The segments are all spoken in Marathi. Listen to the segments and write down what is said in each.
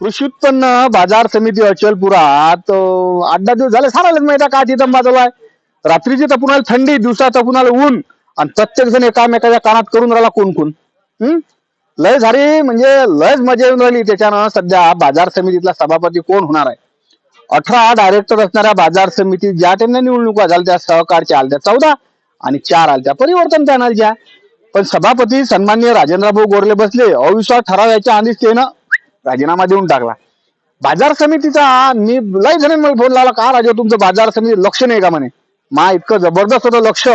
कृषी उत्पन्न बाजार समिती अचलपुरात आठ दहा दिवस झाले सारा माहिती का तिथं बाजूला आहे? रात्रीची तर आली थंडी दिवसा तपून ऊन आणि प्रत्येक जण एकामेकाच्या कानात करून राहिला कोण कोण? हम्म लय झाली म्हणजे लयच मजा येऊन राहिली त्याच्यानं. सध्या बाजार समितीतला सभापती कोण होणार आहे? अठरा डायरेक्टर असणाऱ्या बाजार समिती ज्या त्यांना निवडणुका झाल्या त्या सहकारच्या आल्या चौदा आणि चार आल्या परिवर्तन पॅनलच्या पण सभापती सन्माननीय राजेंद्रभाऊ गोरले बसले अविश्वास ठराव याच्या आधीच त्यानं राजीनामा देऊन टाकला. बाजार समितीचा मी लय जण फोन लावला का राजा तुमचं बाजार समिती लक्ष नाही का? म्हणे. मा इतकं जबरदस्त होतं लक्ष.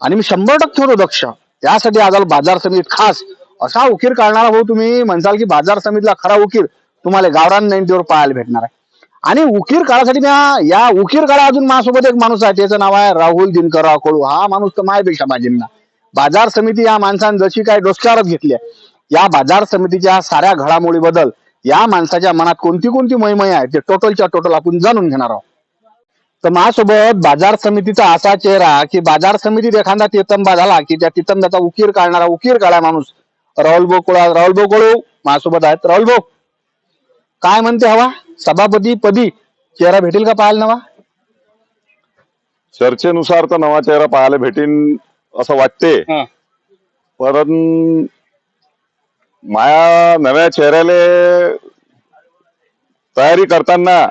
आणि मी शंभर टक्के होतो दक्ष त्यासाठी आज बाजार समितीत खास असा उकीर काढणारा भाऊ तुम्ही म्हणसाल की बाजार समितीला खरा उकीर तुम्हाला गावरान जयंतीवर पाहायला भेटणार आहे. आणि उकीर काळासाठी मी या उकीर काळा अजून माझ्यासोबत एक माणूस आहे त्याचं नाव आहे राहुल दिनकरराव कडू हा माणूस तर माझ्यापेक्षा माझींना बाजार समिती या माणसानं जशी काय डोसक्यावरच घेतली आहे. या बाजार समितीच्या साऱ्या घडामोडी बद्दल या माणसाच्या मनात कोणती कोणती महिमय आहे ते टोटलच्या टोटल आपण जाणून घेणार आहोत. तर माझ्यासोबत बाजार समितीचा असा चेहरा की बाजार समितीत एखादा तितंबा झाला की त्या तितंबाचा उकीर काढणारा उकीर काढा माणूस. राहुल बोकुळा राहुल बोकुळू माझ्यासोबत आहेत. राहुल भाऊ काय म्हणते हवा? सभापती पदी चेहरा भेटेल का पाहायला नवा? चर्चेनुसार तर नवा चेहरा पाहायला भेटीन असं वाटते. पण माया नव्या चेहऱ्याले तयारी करताना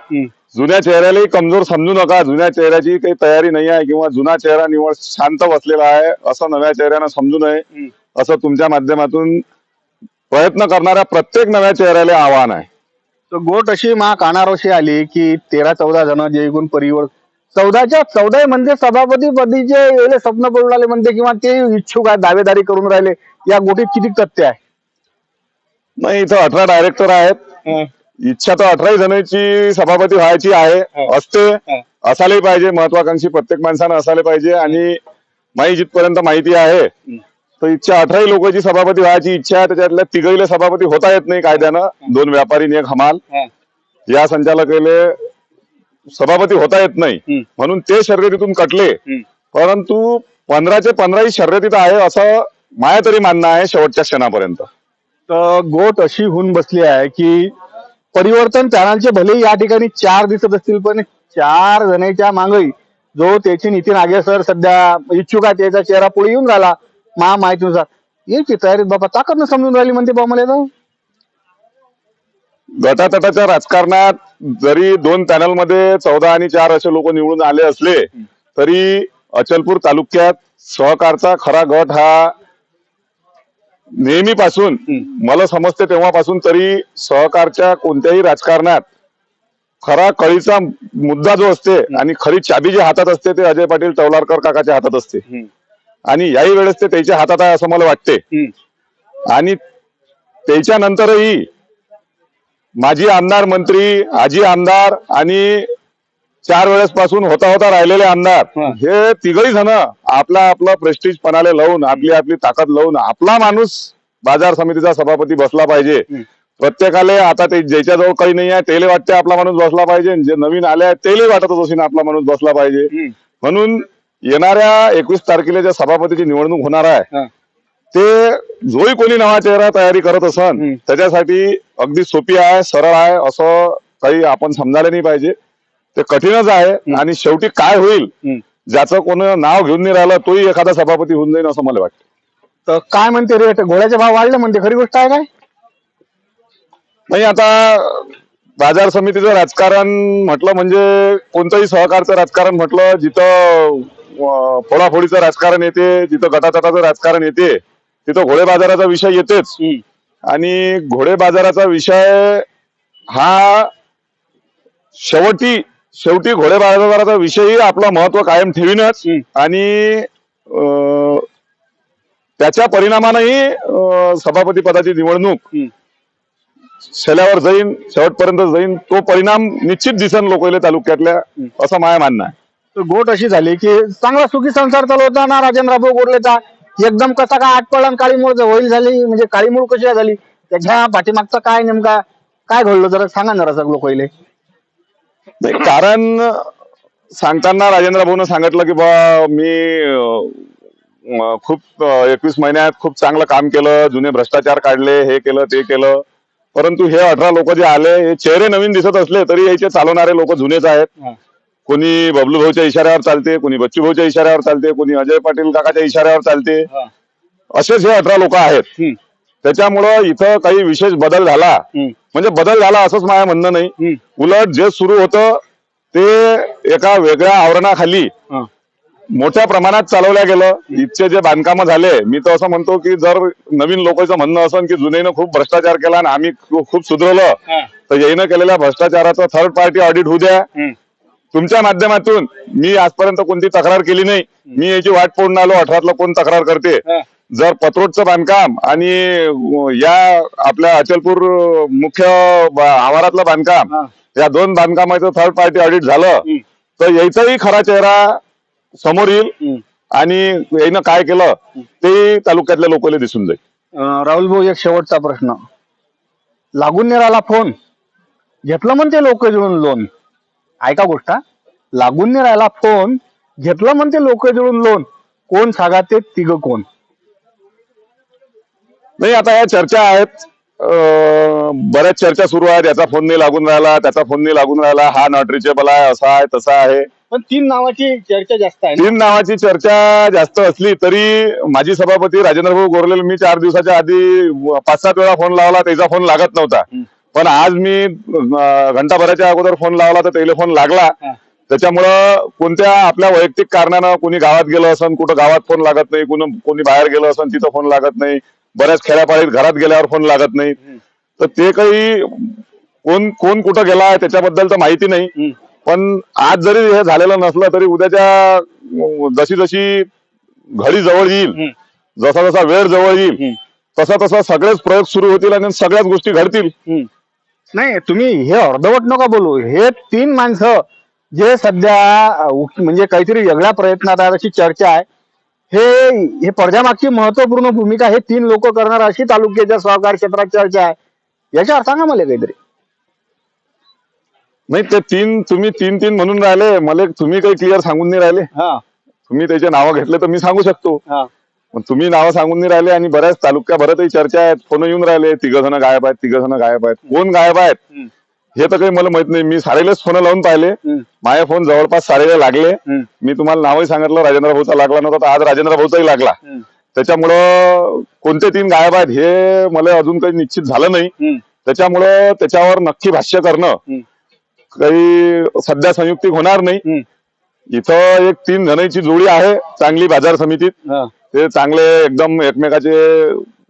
जुन्या चेहऱ्यालाही कमजोर समजू नका. जुन्या चेहऱ्याची काही तयारी नाही आहे किंवा जुना चेहरा निवड शांत बसलेला आहे असं नव्या चेहऱ्यानं समजू नये असं तुमच्या माध्यमातून प्रयत्न करणाऱ्या प्रत्येक नव्या चेहऱ्याला आव्हान आहे. तर गोट अशी मा कानार अशी आली की तेरा चौदा जण जे एकूण परिवर चौदाच्या चौदा म्हणजे सभापती पदीचे एवढे स्वप्न पडून राहिले म्हणते किंवा ते इच्छुक आहे दावेदारी करून राहिले या गोटीत किती तथ्य आहे? नाही इथं अठरा डायरेक्टर आहेत. इच्छा तर अठराही जणांची सभापती व्हायची आहे हो. असते. हो. असायला पाहिजे महत्वाकांक्षी प्रत्येक माणसानं असायला पाहिजे आणि माही जिथपर्यंत माहिती आहे तर इच्छा अठराही लोकांची सभापती व्हायची इच्छा आहे त्याच्यातल्या तिघईले सभापती होता येत नाही कायद्यानं. दोन व्यापारी एक हमाल. या संचालकाले सभापती होता येत नाही. म्हणून ते शर्यतीतून कटले. परंतु पंधराचे पंधराही शर्यतीत आहे असं माया तरी मानणं आहे शेवटच्या क्षणापर्यंत. गोट अशी होऊन बसली आहे की परिवर्तन चॅनलचे भले या ठिकाणी चार दिसत असतील पण चार जणांच्या मागही जो त्याचे नितीन आगे सर सध्या इच्छुक आहे त्याचा चेहरा पुढे येऊन राहिला मा माहितीनुसार. याची तयारी बाबा ताकद समजून राहिली म्हणते बा मला गटातटाच्या राजकारणात जरी दोन पॅनलमध्ये चौदा आणि चार असे लोक निवडून आले असले तरी अचलपूर तालुक्यात सहकारचा खरा गट हा नेहमीपासून मला समजते तेव्हापासून तरी सहकारच्या कोणत्याही राजकारणात खरा कळीचा मुद्दा जो असते आणि खरी चाबी जी हातात असते ते अजय पाटील तवलारकर काकाच्या हातात असते. आणि याही वेळेस ते त्याच्या हातात आहे असं मला वाटते. आणि त्याच्या नंतरही माजी आमदार मंत्री आजी आमदार आणि चार वेळेस पासून होता होता राहिलेले आमदार. हं. तिघही जण आपला आपला प्रेस्टिज पणाले लावून आपली आपली ताकद लावून आपला माणूस बाजार समितीचा सभापती बसला पाहिजे. प्रत्येकाले आता ते ज्याच्याजवळ काही नाही आहे त्याला वाटते आपला माणूस बसला पाहिजे. जे नवीन आले आहेत त्याला वाटत असेल आपला माणूस बसला पाहिजे. म्हणून येणाऱ्या एकवीस तारखेला ज्या सभापतीची निवडणूक होणार आहे ते जोही कोणी नवा चेहरा तयारी करत असन. त्याच्यासाठी अगदी सोपी आहे सरळ आहे असं काही आपण समजायला नाही पाहिजे. ते कठीणच आहे आणि शेवटी काय होईल ज्याचं कोण नाव घेऊन नाही राहिलं तोही एखादा सभापती होऊन जाईल असं मला वाटतं. तर काय म्हणते रेट घोड्याचे भाव वाढले म्हणते. खरी गोष्ट आहे काय? नाही आता बाजार समितीचं राजकारण म्हटलं म्हणजे कोणतंही सहकारचं राजकारण म्हटलं जिथं फोडाफोडीचं राजकारण येते जिथं गटातटाचं राजकारण येते तिथं घोडे बाजाराचा विषय येतेच. आणि घोडे बाजाराचा विषय हा शेवटी शेवटी घोडे बाजाराचा विषयही आपलं महत्त्व कायम ठेवीनच. आणि अं, त्याच्या परिणामानंही सभापती पदाची निवडणूक शेल्यावर जाईन शेवटपर्यंत जाईन तो परिणाम निश्चित दिसन लोकले तालुक्यातल्या असं माझ्या मानणं आहे. गोट अशी झाली की चांगला सुखी संसार चालवता ना राजेंद्रभाऊ गोरलेचा एकदम कसा काय आठ पडला काळी मूळ होईल झाली म्हणजे काळी मूळ कशी झाली? त्याच्या पाठीमागचा काय नेमका काय घडलं? जरा सांगा ना जरा लोक पहिले नाही कारण सांगताना राजेंद्र भाऊन सांगितलं की बा मी खूप एकवीस महिन्यात खूप चांगलं काम केलं जुने भ्रष्टाचार काढले हे केलं ते केलं परंतु हे अठरा लोक जे आले हे चेहरे नवीन दिसत असले तरी याचे चालवणारे लोक जुनेच आहेत. कोणी बबलू भाऊच्या इशाऱ्यावर चालते कोणी बच्चू भाऊच्या इशाऱ्यावर चालते कोणी अजय पाटील काकाच्या इशाऱ्यावर चालते. असेच हे अठरा लोक आहेत. त्याच्यामुळं इथं काही विशेष बदल झाला. म्हणजे बदल झाला असंच माझं म्हणणं नाही. उलट जे सुरू होतं ते एका वेगळ्या आवरणाखाली. मोठ्या प्रमाणात चालवल्या गेलं इथचे जे बांधकामं झाले मी तर असं म्हणतो की जर नवीन लोकांचं म्हणणं असं की जुनेनं खूप भ्रष्टाचार केला आणि आम्ही खूप सुधरवलं. तर येईनं केलेल्या भ्रष्टाचाराचं थर्ड पार्टी ऑडिट होऊ द्या. तुमच्या माध्यमातून मी आजपर्यंत कोणती तक्रार केली नाही मी याची वाट पडून आलो अठरातलं कोण तक्रार करते. जर पत्रोडचं बांधकाम आणि या आपल्या अचलपूर मुख्य आवारातलं बांधकाम. या दोन बांधकामाचं थर्ड पार्टी ऑडिट झालं. तर याचाही खरा चेहरा समोर येईल. आणि यानं काय केलं ते तालुक्यातल्या लोकांना दिसून जाईल राहुल भाऊ एक शेवटचा प्रश्न लागून नाही राहिला फोन घेतलं म्हणते लोक जुळून लोन ऐका गोष्ट. लागून नाही राहिला फोन घेतलं म्हणते लोक जुळून लोन कोण सांगा ते तिघ कोण नाही आता या चर्चा आहेत. बऱ्याच चर्चा सुरू आहेत. याचा फोन नाही लागून राहिला त्याचा फोन नाही लागून राहिला. हा नॉट रिचेबल आहे असा आहे तसा आहे. पण तीन नावाची चर्चा जास्त आहे? तीन नावाची चर्चा जास्त असली तरी माजी सभापती राजेंद्र भाऊ गोरलेल मी चार दिवसाच्या आधी पाच सात वेळा फोन लावला त्याचा फोन लागत नव्हता. पण आज मी घंटाभराच्या अगोदर फोन लावला तर त्याला फोन लागला. त्याच्यामुळं कोणत्या आपल्या वैयक्तिक कारणानं कोणी गावात गेलं असन कुठं गावात फोन लागत नाही कुणी कोणी बाहेर गेलं असन तिथं फोन लागत नाही. बऱ्याच खेड्यापाडीत घरात गेल्यावर फोन लागत नाही. तर ते काही कोण कोण कुठं गेला आहे त्याच्याबद्दल तर माहिती नाही. पण आज जरी हे झालेलं नसलं तरी उद्याच्या जशी जशी घडी जवळ येईल. जसा जसा वेळ जवळ येईल. तसा तसा सगळेच प्रयोग सुरू होतील आणि सगळ्याच गोष्टी घडतील. नाही तुम्ही हे अर्धवट नका बोलू हे तीन माणसं जे सध्या म्हणजे काहीतरी वेगळ्या प्रयत्नात आहेत अशी चर्चा आहे हे हे पडद्यामागची महत्त्वपूर्ण भूमिका हे तीन लोक करणार अशी तालुक्याच्या सहकार क्षेत्रात चर्चा आहे. याच्यावर सांगा मला काहीतरी. नाही ते तीन तुम्ही तीन तीन म्हणून राहिले. मला तुम्ही काही क्लिअर सांगून नाही राहिले. हा. तुम्ही त्याचे नावं घेतले तर मी सांगू शकतो. हा. तुम्ही नावं सांगून नाही राहिले आणि बऱ्याच तालुक्याभरातही चर्चा आहेत. फोन येऊन राहिले. तिघ जण गायब आहेत तिघ जण गायब आहेत. कोण गायब आहेत. हे तर काही मला माहीत नाही मी सारेलेच फोन लावून पाहिले हम्म. माझे फोन जवळपास सारेले लागले. मी तुम्हाला नावही सांगितलं राजेंद्र भाऊचा लागला नव्हता तर आज राजेंद्र भाऊचाही लागला. त्याच्यामुळं कोणते तीन गायब आहेत हे मला अजून काही निश्चित झालं नाही. त्याच्यामुळं त्याच्यावर नक्की भाष्य करणं. काही सध्या संयुक्तिक होणार नाही. इथं एक तीन जणांची जोडी आहे चांगली बाजार समितीत. ते चांगले एकदम एकमेकाचे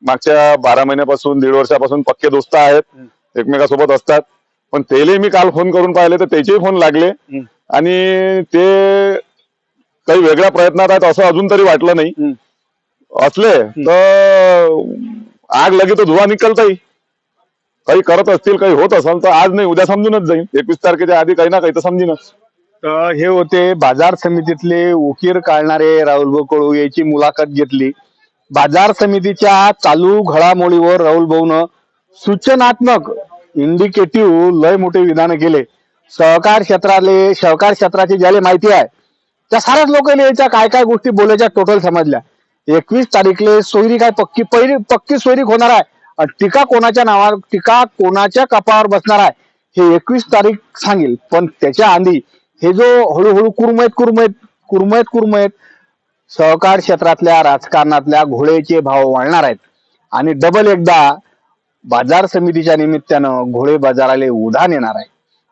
मागच्या बारा महिन्यापासून दीड वर्षापासून पक्के दोस्त आहेत एकमेकासोबत असतात पण तेले मी काल फोन करून पाहिले तर त्याचेही फोन लागले. आणि ते काही वेगळ्या प्रयत्नात आहेत असं अजून तरी वाटलं नाही. असले तर आग लगे तर धुवा निकलताही काही करत असतील काही होत असेल तर आज नाही उद्या समजूनच जाईल. एकवीस तारखेच्या आधी काही ना काही तर समजीनच. तर हे होते बाजार समितीतले उकीर काढणारे राहुल भाऊ कळू याची मुलाखत घेतली. बाजार समितीच्या चालू घडामोडीवर राहुल भाऊनं सूचनात्मक इंडिकेटिव्ह लय मोठे विधान केले. सहकार क्षेत्राले सहकार क्षेत्राची ज्याला माहिती आहे त्या साऱ्याच लोकांनी याच्या काय काय गोष्टी बोलायच्या टोटल समजल्या. एकवीस तारीखले सोयरी काय पक्की पहिली पक्की सोयरीक होणार आहे. आणि टीका कोणाच्या नावावर टीका कोणाच्या कपावर बसणार आहे हे एकवीस तारीख सांगेल. पण त्याच्या आधी हे जो हळूहळू कुरमयत कुरमयत कुरमयत कुरमयत सहकार क्षेत्रातल्या राजकारणातल्या घोडेचे भाव वाढणार आहेत. आणि डबल एकदा बाजार समितीच्या निमित्तानं घोडे बाजाराला उधाण येणार आहे.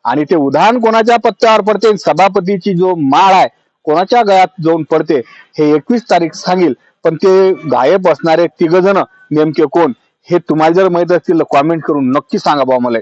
आणि ते उधाण कोणाच्या पत्त्यावर पडते? सभापतीची जो माळ आहे कोणाच्या गळ्यात जाऊन पडते हे एकवीस तारीख सांगेल. पण ते गायब असणारे तिघ जण नेमके कोण हे तुम्हाला जर माहीत असतील कॉमेंट करून नक्की सांगा बा मला.